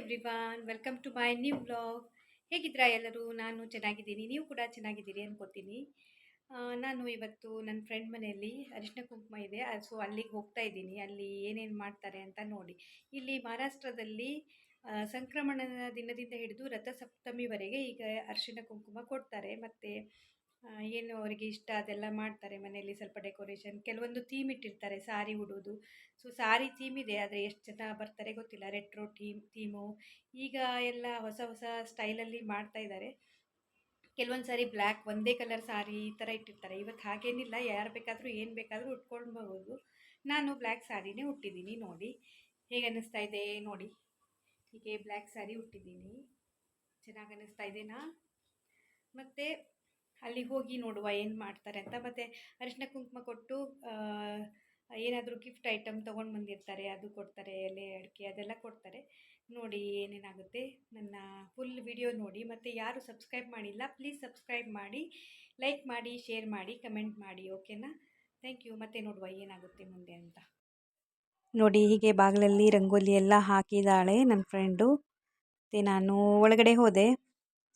Everyone welcome to my new blog ಹೇಗಿದ್ದೀರಾ ಎಲ್ಲರೂ? ನಾನು ಚೆನ್ನಾಗಿದ್ದೀನಿ. ನೀವು ಕೂಡ ಚೆನ್ನಾಗಿದ್ದೀರಿ ಅನ್ಕೋತೀನಿ. ನಾನು ಇವತ್ತು ನನ್ನ ಫ್ರೆಂಡ್ ಮನೆಯಲ್ಲಿ ಅರಿಶಿನ ಕುಂಕುಮ ಇದೆ. ಸೊ ಅಲ್ಲಿಗೆ ಹೋಗ್ತಾ ಇದ್ದೀನಿ. ಅಲ್ಲಿ ಏನೇನು ಮಾಡ್ತಾರೆ ಅಂತ ನೋಡಿ. ಇಲ್ಲಿ ಮಹಾರಾಷ್ಟ್ರದಲ್ಲಿ ಸಂಕ್ರಮಣದ ದಿನದಿಂದ ಹಿಡಿದು ರಥಸಪ್ತಮಿವರೆಗೆ ಈಗ ಅರಿಶಿನ ಕುಂಕುಮ ಕೊಡ್ತಾರೆ. ಮತ್ತು ಏನು ಅವರಿಗೆ ಇಷ್ಟ ಅದೆಲ್ಲ ಮಾಡ್ತಾರೆ ಮನೆಯಲ್ಲಿ ಸ್ವಲ್ಪ ಡೆಕೋರೇಷನ್ ಕೆಲವೊಂದು ಥೀಮ್ ಇಟ್ಟಿರ್ತಾರೆ, ಸಾರಿ ಉಡೋದು ಸೊ ಸಾರಿ ಥೀಮ್ ಇದೆ, ಆದರೆ ಎಷ್ಟು ಜನ ಬರ್ತಾರೆ ಗೊತ್ತಿಲ್ಲ. ರೆಟ್ರೋ ಥೀಮ್ ಥೀಮು ಈಗ ಎಲ್ಲ ಹೊಸ ಹೊಸ ಸ್ಟೈಲಲ್ಲಿ ಮಾಡ್ತಾ ಇದ್ದಾರೆ. ಕೆಲವೊಂದು ಸಾರಿ ಬ್ಲ್ಯಾಕ್ ಒಂದೇ ಕಲರ್ ಸಾರಿ ಈ ಥರ ಇಟ್ಟಿರ್ತಾರೆ. ಇವತ್ತು ಹಾಗೇನಿಲ್ಲ, ಯಾರು ಬೇಕಾದರೂ, ಏನು ಬೇಕಾದರೂ ಬರ್ಬೋದು ನಾನು ಬ್ಲ್ಯಾಕ್ ಸಾರಿನೇ ಉಟ್ಟಿದ್ದೀನಿ, ನೋಡಿ. ಹೇಗೆ ಅನ್ನಿಸ್ತಾ ಇದೆ, ನೋಡಿ. ಹೀಗೆ ಬ್ಲ್ಯಾಕ್ ಸ್ಯಾರಿ ಉಟ್ಟಿದ್ದೀನಿ. ಚೆನ್ನಾಗಿ ಅನ್ನಿಸ್ತಾ ಇದೆನಾ ಮತ್ತು ಅಲ್ಲಿ ಹೋಗಿ ನೋಡುವ ಏನು ಮಾಡ್ತಾರೆ ಅಂತ. ಮತ್ತು ಅರಿಶಿನ ಕುಂಕುಮ ಕೊಟ್ಟು ಏನಾದರೂ ಗಿಫ್ಟ್ ಐಟಮ್ ತೊಗೊಂಡು ಬಂದಿರ್ತಾರೆ, ಅದು ಕೊಡ್ತಾರೆ, ಎಲೆ, ಅಡಿಕೆ ಅದೆಲ್ಲ ಕೊಡ್ತಾರೆ. ನೋಡಿ ಏನೇನಾಗುತ್ತೆ. ನನ್ನ ಫುಲ್ ವಿಡಿಯೋ ನೋಡಿ. ಮತ್ತು ಯಾರು ಸಬ್ಸ್ಕ್ರೈಬ್ ಮಾಡಿಲ್ಲ ಪ್ಲೀಸ್ ಸಬ್ಸ್ಕ್ರೈಬ್ ಮಾಡಿ ಲೈಕ್ ಮಾಡಿ ಶೇರ್ ಮಾಡಿ ಕಮೆಂಟ್ ಮಾಡಿ ಓಕೆನಾ ಥ್ಯಾಂಕ್ ಯು ಮತ್ತೆ ನೋಡುವ ಏನಾಗುತ್ತೆ ಮುಂದೆ ಅಂತ. ನೋಡಿ, ಹೀಗೆ ಬಾಗಿಲಲ್ಲಿ ರಂಗೋಲಿ ಎಲ್ಲ ಹಾಕಿದ್ದಾಳೆ ನನ್ನ ಫ್ರೆಂಡು ಮತ್ತು ನಾನು ಒಳಗಡೆ ಹೋದೆ.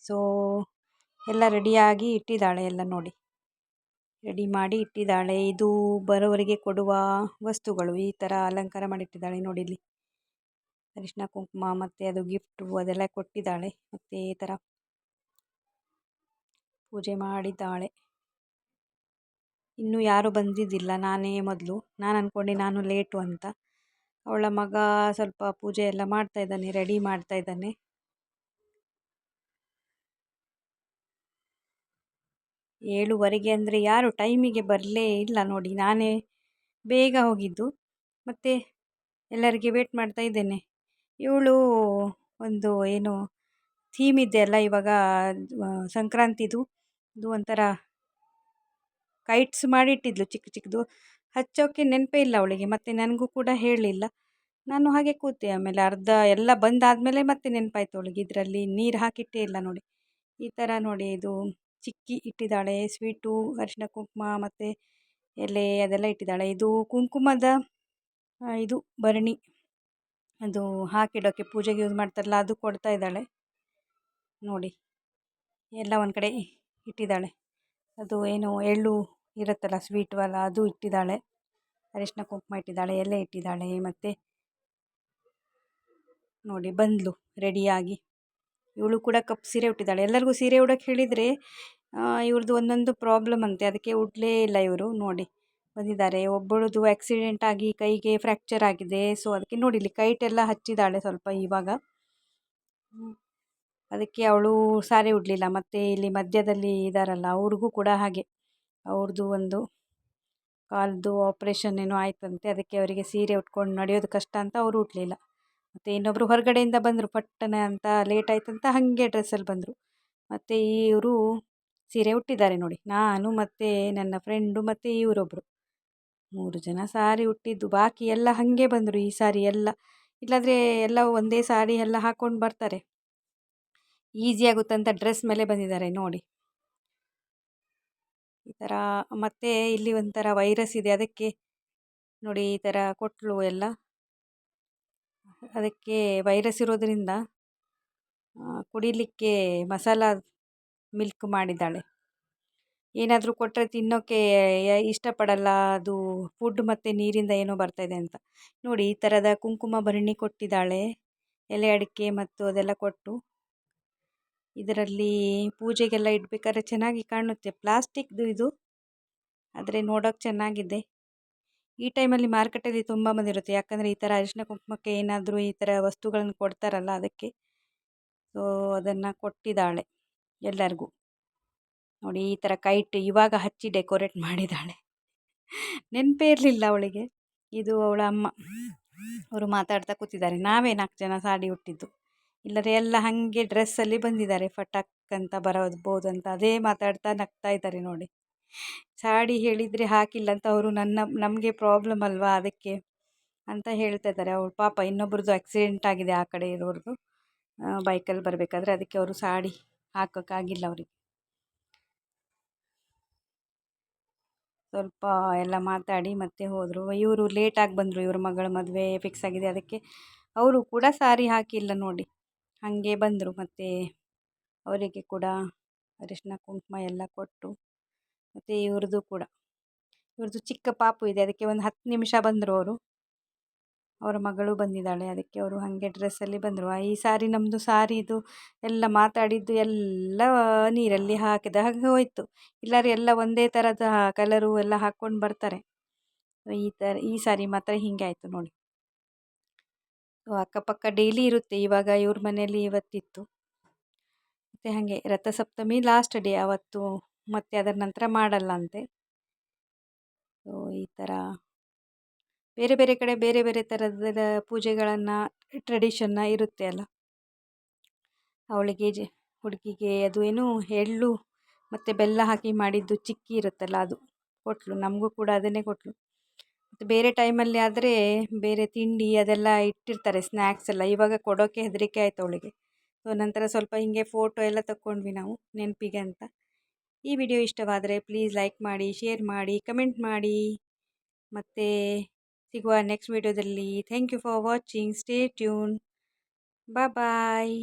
ಸೊ ಎಲ್ಲ ರೆಡಿಯಾಗಿ ಇಟ್ಟಿದ್ದಾಳೆ ಎಲ್ಲ ನೋಡಿ. ರೆಡಿ ಮಾಡಿ ಇಟ್ಟಿದ್ದಾಳೆ. ಇದು ಬರೋವರಿಗೆ ಕೊಡುವ ವಸ್ತುಗಳು. ಈ ಥರ ಅಲಂಕಾರ ಮಾಡಿಟ್ಟಿದ್ದಾಳೆ ನೋಡಿ ಇಲ್ಲಿ ಅರಿಶಿನ ಕುಂಕುಮ ಮತ್ತು ಅದು ಗಿಫ್ಟು ಅದೆಲ್ಲ ಕೊಟ್ಟಿದ್ದಾಳೆ. ಮತ್ತು ಈ ಥರ ಪೂಜೆ ಮಾಡಿದ್ದಾಳೆ. ಇನ್ನೂ ಯಾರೂ ಬಂದಿದ್ದಿಲ್ಲ. ನಾನೇ ಮೊದಲು. ನಾನು ಅಂದ್ಕೊಂಡೆ ನಾನು ಲೇಟು ಅಂತ. ಅವಳ ಮಗ ಸ್ವಲ್ಪ ಪೂಜೆ ಎಲ್ಲ ಮಾಡ್ತಾ ಇದ್ದಾನೆ ರೆಡಿ ಮಾಡ್ತಾ ಇದ್ದಾನೆ. ಏಳುವರೆಗೆ ಅಂದರೆ ಯಾರು ಟೈಮಿಗೆ ಬರಲೇ ಇಲ್ಲ ನೋಡಿ, ನಾನೇ ಬೇಗ ಹೋಗಿದ್ದು. ಮತ್ತು ಎಲ್ಲರಿಗೆ ವೇಟ್ ಮಾಡ್ತಾ ಇದ್ದೇನೆ. ಇವಳು ಒಂದು ಏನು ಥೀಮ್ ಇದೆಯಲ್ಲ ಇವಾಗ ಸಂಕ್ರಾಂತಿದು. ಇದು ಒಂಥರ ಕೈಟ್ಸ್ ಮಾಡಿಟ್ಟಿದ್ಲು ಚಿಕ್ಕ ಚಿಕ್ಕದು. ಹಚ್ಚೋಕ್ಕೆ ನೆನಪೇ ಇಲ್ಲ ಅವಳಿಗೆ, ಮತ್ತು ನನಗೂ ಕೂಡ ಹೇಳಲಿಲ್ಲ. ನಾನು ಹಾಗೆ ಕೂತೆ, ಆಮೇಲೆ ಅರ್ಧ ಎಲ್ಲ ಬಂದಾದಮೇಲೆ ಮತ್ತೆ ನೆನಪಾಯ್ತು ಅವಳಿಗೆ. ಇದರಲ್ಲಿ ನೀರು ಹಾಕಿಟ್ಟೇ ಇಲ್ಲ ನೋಡಿ. ಈ ಥರ ನೋಡಿ ಇದು ಚಿಕ್ಕಿ ಇಟ್ಟಿದ್ದಾಳೆ ಸ್ವೀಟು ಅರಿಶಿನ ಕುಂಕುಮ ಮತ್ತು ಎಲೆ ಅದೆಲ್ಲ ಇಟ್ಟಿದ್ದಾಳೆ. ಇದು ಕುಂಕುಮದ ಇದು ಭರಣಿ. ಅದು ಹಾಕಿಡೋಕ್ಕೆ ಪೂಜೆಗೆ ಯೂಸ್ ಮಾಡ್ತಾರಲ್ಲ, ಅದು ಕೊಡ್ತಾ ಇದ್ದಾಳೆ. ನೋಡಿ, ಎಲ್ಲ ಒಂದು ಕಡೆ ಇಟ್ಟಿದ್ದಾಳೆ. ಅದು ಏನು ಎಳ್ಳು ಇರುತ್ತಲ್ಲ ಸ್ವೀಟು ಅಲ್ಲ ಅದು ಇಟ್ಟಿದ್ದಾಳೆ. ಅರಿಶಿನ ಕುಂಕುಮ ಇಟ್ಟಿದ್ದಾಳೆ, ಎಲೆ ಇಟ್ಟಿದ್ದಾಳೆ, ಮತ್ತು ನೋಡಿ ಬಂದಳು ರೆಡಿಯಾಗಿ ಇವಳು ಕೂಡ ಕಪ್ಪು ಸೀರೆ ಉಟ್ಟಿದ್ದಾಳೆ. ಎಲ್ಲರಿಗೂ ಸೀರೆ ಉಡೋಕ್ಕೆ ಹೇಳಿದರೆ ಇವ್ರದ್ದು ಒಂದೊಂದು ಪ್ರಾಬ್ಲಮ್ ಅಂತೆ. ಅದಕ್ಕೆ ಉಡಲೇ ಇಲ್ಲ ಇವರು. ನೋಡಿ, ಬಂದಿದ್ದಾರೆ. ಒಬ್ಬಳದು ಆಕ್ಸಿಡೆಂಟ್ ಆಗಿ ಕೈಗೆ ಫ್ರ್ಯಾಕ್ಚರ್ ಆಗಿದೆ. ಸೊ ಅದಕ್ಕೆ ನೋಡಿ ಇಲ್ಲಿ ಕೈಟೆಲ್ಲ ಹಚ್ಚಿದ್ದಾಳೆ ಸ್ವಲ್ಪ ಇವಾಗ. ಅದಕ್ಕೆ ಅವಳು ಸಾರಿ ಉಡಲಿಲ್ಲ. ಮತ್ತು ಇಲ್ಲಿ ಮಧ್ಯದಲ್ಲಿ ಇದ್ದಾರಲ್ಲ ಅವ್ರಿಗೂ ಕೂಡ ಹಾಗೆ. ಅವ್ರದ್ದು ಒಂದು ಕಾಲ್ದು ಆಪ್ರೇಷನ್ ಏನೋ ಆಯ್ತಂತೆ. ಅದಕ್ಕೆ ಅವರಿಗೆ ಸೀರೆ ಉಟ್ಕೊಂಡು ನಡೆಯೋದು ಕಷ್ಟ ಅಂತ ಅವರು ಉಡಲಿಲ್ಲ ಮತ್ತು ಇನ್ನೊಬ್ಬರು ಹೊರಗಡೆಯಿಂದ ಬಂದರು ಪಟ್ಟನೆ ಅಂತ ಲೇಟ್ ಆಯ್ತಂತ ಹಾಗೆ ಡ್ರೆಸ್ಸಲ್ಲಿ ಬಂದರು. ಮತ್ತು ಇವರು ಸೀರೆ ಉಟ್ಟಿದ್ದಾರೆ ನೋಡಿ. ನಾನು ಮತ್ತು ನನ್ನ ಫ್ರೆಂಡು ಮತ್ತು ಇವರೊಬ್ಬರು ಮೂರು ಜನ ಸಾರಿ ಉಟ್ಟಿದ್ದು, ಬಾಕಿ ಎಲ್ಲ ಹಾಗೆ ಬಂದರು ಈ ಸಾರಿ ಎಲ್ಲ. ಇಲ್ಲಾದರೆ ಎಲ್ಲ ಒಂದೇ ಸಾರಿ ಎಲ್ಲ ಹಾಕ್ಕೊಂಡು ಬರ್ತಾರೆ. ಈಸಿ ಆಗುತ್ತಂತ ಡ್ರೆಸ್ ಮೇಲೆ ಬಂದಿದ್ದಾರೆ ನೋಡಿ. ಈ ಥರ ಮತ್ತೆ ಇಲ್ಲಿ ಒಂಥರ ವೈರಸ್ ಇದೆ. ಅದಕ್ಕೆ ನೋಡಿ ಈ ಥರ ಕೊಟ್ಟಲು ಎಲ್ಲ. ಅದಕ್ಕೆ ವೈರಸ್ ಇರೋದರಿಂದ ಕುಡಿಲಿಕ್ಕೆ ಮಸಾಲ ಮಿಲ್ಕ್ ಮಾಡಿದ್ದಾಳೆ. ಏನಾದರೂ ಕೊಟ್ಟರೆ ತಿನ್ನೋಕ್ಕೆ ಇಷ್ಟಪಡಲ್ಲ, ಅದು ಫುಡ್ ಮತ್ತು ನೀರಿಂದ ಏನೋ ಬರ್ತಾಯಿದೆ ಅಂತ. ನೋಡಿ, ಈ ಥರದ ಕುಂಕುಮ ಭರಣಿ ಕೊಟ್ಟಿದ್ದಾಳೆ, ಎಲೆ ಅಡಿಕೆ ಮತ್ತು ಅದೆಲ್ಲ ಕೊಟ್ಟು. ಇದರಲ್ಲಿ ಪೂಜೆಗೆಲ್ಲ ಇಡಬೇಕಾದ್ರೆ ಚೆನ್ನಾಗಿ ಕಾಣುತ್ತೆ. ಪ್ಲಾಸ್ಟಿಕ್ದು ಇದು, ಆದರೆ ನೋಡೋಕೆ ಚೆನ್ನಾಗಿದೆ. ಈ ಟೈಮಲ್ಲಿ ಮಾರ್ಕೆಟಲ್ಲಿ ತುಂಬ ಬಂದಿರುತ್ತೆ ಯಾಕಂದರೆ ಈ ಥರ ಅರಿಶಿನ ಕುಂಕುಮಕ್ಕೆ ಏನಾದರೂ ಈ ಥರ ವಸ್ತುಗಳನ್ನು ಕೊಡ್ತಾರಲ್ಲ ಅದಕ್ಕೆ. ಸೊ ಅದನ್ನು ಕೊಟ್ಟಿದ್ದಾಳೆ. ಎಲ್ಲರಿಗೂ. ನೋಡಿ ಈ ಥರ ಕೈಟ್ ಇವಾಗ ಹಚ್ಚಿ ಡೆಕೋರೇಟ್ ಮಾಡಿದ್ದಾಳೆ. ನೆನಪೇ ಇರಲಿಲ್ಲ ಅವಳಿಗೆ. ಇದು ಅವಳ ಅಮ್ಮ. ಅವರು ಮಾತಾಡ್ತಾ ಕೂತಿದ್ದಾರೆ. ನಾವೇ ನಾಲ್ಕು ಜನ ಸಾಡಿ ಹುಟ್ಟಿದ್ದು ಇಲ್ಲರೆ ಎಲ್ಲ ಹಾಗೆ ಡ್ರೆಸ್ಸಲ್ಲಿ ಬಂದಿದ್ದಾರೆ. ಫಟಕ್ ಅಂತ ಬರಬೋದು ಅಂತ ಅದೇ ಮಾತಾಡ್ತಾ ನಗ್ತಾ ಇದ್ದಾರೆ ನೋಡಿ. ಸಾಡಿ ಹೇಳಿದರೆ ಹಾಕಿಲ್ಲ ಅಂತ ಅವರು ನನ್ನ, ನಮಗೆ ಪ್ರಾಬ್ಲಮ್ ಅಲ್ವಾ ಅದಕ್ಕೆ ಅಂತ ಹೇಳ್ತಾ ಇದ್ದಾರೆ. ಅವ್ಳ ಪಾಪ ಇನ್ನೊಬ್ರದ್ದು ಆಕ್ಸಿಡೆಂಟ್ ಆಗಿದೆ ಆ ಕಡೆ ಇರೋರ್ದು. ಬೈಕಲ್ಲಿ ಬರಬೇಕಾದ್ರೆ ಅದಕ್ಕೆ ಅವರು ಸಾಡಿ ಹಾಕೋಕ್ಕಾಗಿಲ್ಲ ಅವರಿಗೆ. ಸ್ವಲ್ಪ ಎಲ್ಲ ಮಾತಾಡಿ ಮತ್ತೆ ಹೋದರು. ಇವರು ಲೇಟಾಗಿ ಬಂದರು, ಇವ್ರ ಮಗಳ ಮದುವೆ ಫಿಕ್ಸ್ ಆಗಿದೆ. ಅದಕ್ಕೆ ಅವರು ಕೂಡ ಸಾರಿ ಹಾಕಿಲ್ಲ ನೋಡಿ. ಹಾಗೆ ಬಂದರು ಮತ್ತು ಅವರಿಗೆ ಕೂಡ ಅರಿಶಿನ, ಕುಂಕುಮ ಎಲ್ಲ ಕೊಟ್ಟು ಮತ್ತು ಇವ್ರದ್ದು ಕೂಡ. ಇವ್ರದ್ದು ಚಿಕ್ಕ ಪಾಪು ಇದೆ. ಅದಕ್ಕೆ ಒಂದು ಹತ್ತು ನಿಮಿಷ ಬಂದರು ಅವರು. ಅವರ ಮಗಳು ಬಂದಿದ್ದಾಳೆ, ಅದಕ್ಕೆ ಅವರು ಹಾಗೆ ಡ್ರೆಸ್ಸಲ್ಲಿ ಬಂದರು. ಈ ಸಾರಿ ನಮ್ಮದು ಸಾರಿದು ಎಲ್ಲ ಮಾತಾಡಿದ್ದು ಎಲ್ಲ ನೀರಲ್ಲಿ ಹಾಕಿದ ಹಾಗೆ ಹೋಯಿತು. ಇಲ್ಲಾದ್ರೆ ಎಲ್ಲ ಒಂದೇ ಥರದ ಕಲರು ಎಲ್ಲ ಹಾಕ್ಕೊಂಡು ಬರ್ತಾರೆ. ಈ ಥರ ಈ ಸಾರಿ ಮಾತ್ರ ಹೀಗೆ ಆಯಿತು ನೋಡಿ. ಅಕ್ಕಪಕ್ಕ ಡೈಲಿ ಇರುತ್ತೆ, ಇವಾಗ ಇವ್ರ ಮನೆಯಲ್ಲಿ ಇವತ್ತಿತ್ತು. ಮತ್ತು ಹಾಗೆ ರಥಸಪ್ತಮಿ ಲಾಸ್ಟ್ ಡೇ ಅವತ್ತು ಮತ್ತೆ ಅದರ ನಂತರ ಮಾಡಲ್ಲ ಅಂತೆ. ಸೊ ಈ ಥರ ಬೇರೆ ಬೇರೆ ಕಡೆ ಬೇರೆ ಬೇರೆ ಥರದ ಪೂಜೆಗಳನ್ನು ಟ್ರೆಡಿಷನ್ನ ಇರುತ್ತೆ ಅಲ್ಲ. ಅವಳಿಗೆ ಜ, ಹುಡುಗಿಗೆ ಅದು ಏನು ಎಳ್ಳು ಮತ್ತು ಬೆಲ್ಲ ಹಾಕಿ ಮಾಡಿದ್ದು ಚಿಕ್ಕಿ ಇರುತ್ತಲ್ಲ ಅದು ಕೊಟ್ಟಳು ನಮಗೂ ಕೂಡ ಅದನ್ನೇ ಕೊಟ್ಟಳು ಮತ್ತು ಬೇರೆ ಟೈಮಲ್ಲಿ ಆದರೆ ಬೇರೆ ತಿಂಡಿ ಅದೆಲ್ಲ ಇಟ್ಟಿರ್ತಾರೆ ಸ್ನ್ಯಾಕ್ಸ್ ಎಲ್ಲ. ಇವಾಗ ಕೊಡೋಕ್ಕೆ ಹೆದರಿಕೆ ಆಯಿತು ಅವಳಿಗೆ. ಸೊ ನಂತರ ಸ್ವಲ್ಪ ಹಿಂಗೆ ಫೋಟೋ ಎಲ್ಲ ತಕ್ಕೊಂಡ್ವಿ ನಾವು, ನೆನಪಿಗೆ ಅಂತ. ಈ ವಿಡಿಯೋ ಇಷ್ಟವಾದರೆ ಪ್ಲೀಸ್ ಲೈಕ್ ಮಾಡಿ ಶೇರ್ ಮಾಡಿ ಕಮೆಂಟ್ ಮಾಡಿ. ಮತ್ತು ಸಿಗುವ ನೆಕ್ಸ್ಟ್ ವೀಡಿಯೋದಲ್ಲಿ thank you for watching stay tune bye